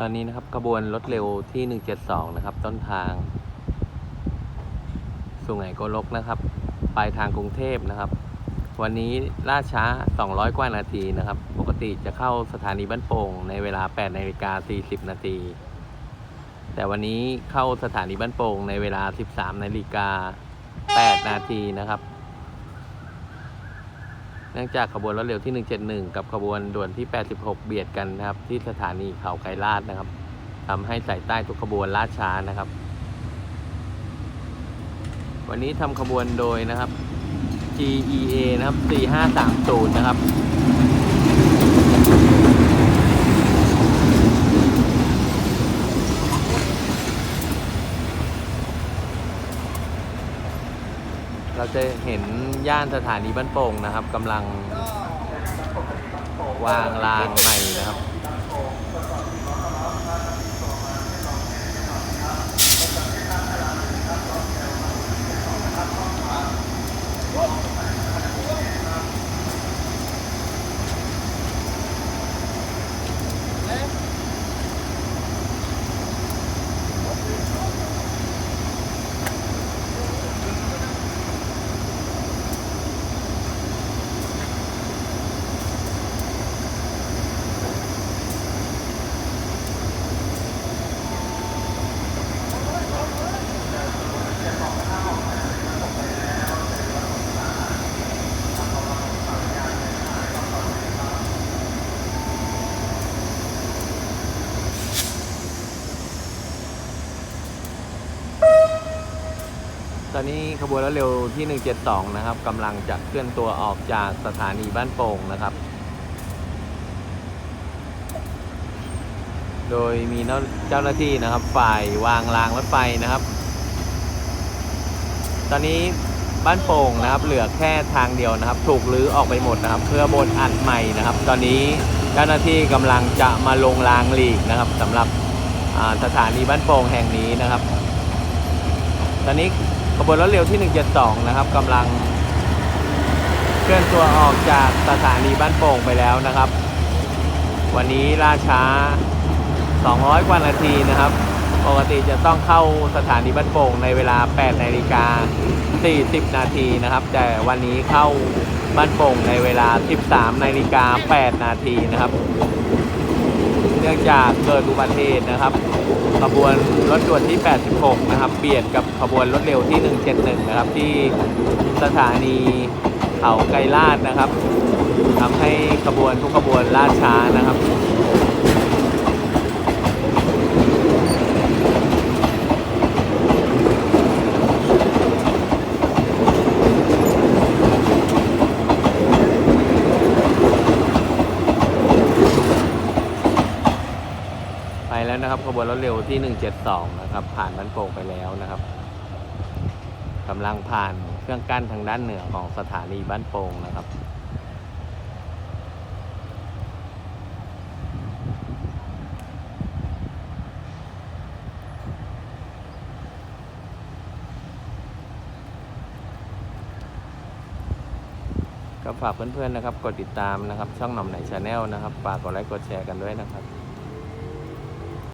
ตอนนี้นะครับขบวนรถเร็วที่ 172 นะครับ ต้นทางสุไหงโกลกนะครับ ปลายทางกรุงเทพนะครับ วันนี้ล่าช้า 200 กว่านาทีนะครับ ปกติจะเข้าสถานีบ้านโป่งในเวลา 8นาฬิกา40 นาที แต่วันนี้เข้าสถานีบ้านโป่งในเวลา 13นาฬิกา8นาทีนะครับ เนื่องจากขบวนรถเร็วที่ 171 กับขบวนด่วนที่ 86 เบียดกันนะครับ ที่สถานีเขาไกรลาดนะครับทำให้สายใต้ทุกขบวนล่าช้านะครับ วันนี้ทำขบวนโดยนะครับ GEA นะครับ 4530 นะครับ เราจะเห็นย่านสถานีบ้านโป่งนะครับกำลังวางรางใหม่นะครับ ตอนนี้ขบวนรถเร็วที่ 172 นะครับกำลังจะเคลื่อนตัวออกจากสถานีบ้านโป่งนะครับ โดยมีเจ้าหน้าที่นะครับฝ่ายวางรางรถไฟนะครับ ตอนนี้บ้านโป่งนะครับเหลือแค่ทางเดียวนะครับ ถูกรื้อออกไปหมดนะครับ เพื่อบนอัดใหม่นะครับ ตอนนี้เจ้าหน้าที่กำลังจะมาลงรางหลีกนะครับสำหรับสถานีบ้านโป่งแห่งนี้นะครับ ตอนนี้ บวนรถเร็วที่ 172 นะครับกำลังเคลื่อนตัวออกจากสถานีบ้านโป่งไปแล้วนะครับ วันนี้ล่าช้า 200 กว่านาทีนะครับ ปกติจะต้องเข้าสถานีบ้านโป่งในเวลา 8 นาฬิกา 40 นาทีนะครับ แต่วันนี้เข้าบ้านโป่งในเวลา 13 นาฬิกา 8 นาทีนะครับ เนื่องจากเกิดอุบัติเหตุนะครับขบวนรถด่วนที่ 86 นะครับ เบียดกับขบวนรถเร็วที่ 171 นะครับ ที่สถานีเขาไกรลาดนะครับทำให้ขบวนทุกขบวนล่าช้านะครับ ขบวนรถเร็วที่ 172 นะครับ ผ่านบ้านโป่งไปแล้วนะครับกำลังผ่านเครื่องกั้นทางด้านเหนือของสถานีบ้านโป่งนะครับก็ฝากเพื่อนๆนะครับ กดติดตามนะครับ ช่องหน่อมไหนชาแนลนะครับ ฝากกดไลค์กดแชร์กันด้วยนะครับ